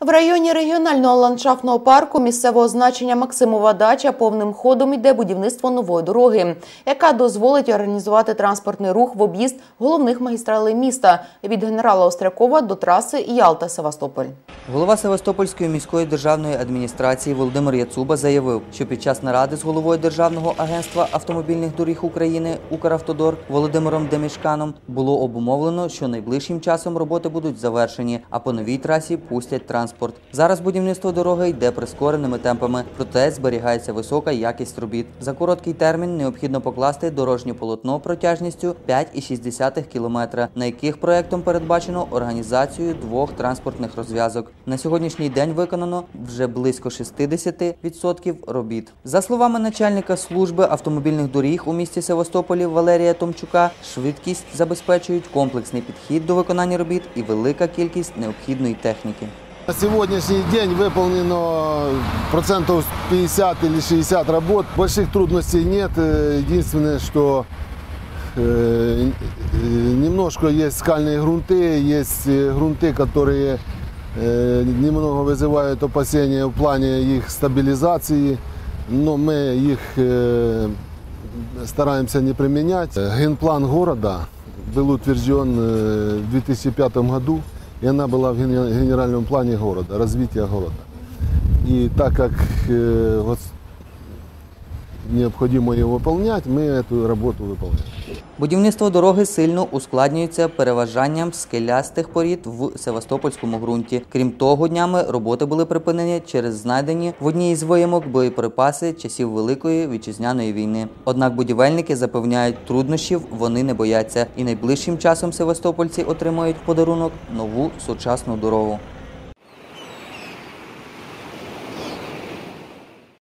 В районі регіонального ландшафтного парку місцевого значення Максимова дача повним ходом йде будівництво нової дороги, яка дозволить організувати транспортний рух в об'їзд головних магістралей міста від генерала Острякова до траси Ялта-Севастополь. Голова Севастопольської міської державної адміністрації Володимир Яцуба заявив, що під час наради з головою Державного агентства автомобільних доріг України Укравтодор Володимиром Демішканом було обумовлено, що найближчим часом роботи будуть завершені, а по новій трасі пустять транспорт. Зараз будівництво дороги йде прискореними темпами, проте зберігається висока якість робіт. За короткий термін необхідно покласти дорожнє полотно протяжністю 5,6 кілометра, на яких проектом передбачено організацію двох транспортних розв'язок. На сьогоднішній день виконано вже близько 60% робіт. За словами начальника служби автомобільних доріг у місті Севастополі Валерія Томчука, швидкість забезпечують комплексний підхід до виконання робіт і велика кількість необхідної техніки. На сегодняшний день выполнено процентов 50 или 60 работ. Больших трудностей нет. Э, Единственное, что э, э, немножко есть скальные грунты, есть э, грунты, которые э, немного вызывают опасения в плане их стабилизации, но мы их э, стараемся не применять. Генплан города был утвержден э, в 2005 году, и она была в гене- генеральном плане города, развития города. И так как э, вот необходимо ее выполнять, мы эту работу выполняем. Будівництво дороги сильно ускладнюється переважанням скелястих порід в Севастопольському ґрунті. Крім того, днями роботи були припинені через знайдені в одній із виямок боєприпаси часів Великої вітчизняної війни. Однак будівельники запевняють, труднощів вони не бояться, і найближчим часом севастопольці отримають подарунок нову сучасну дорогу.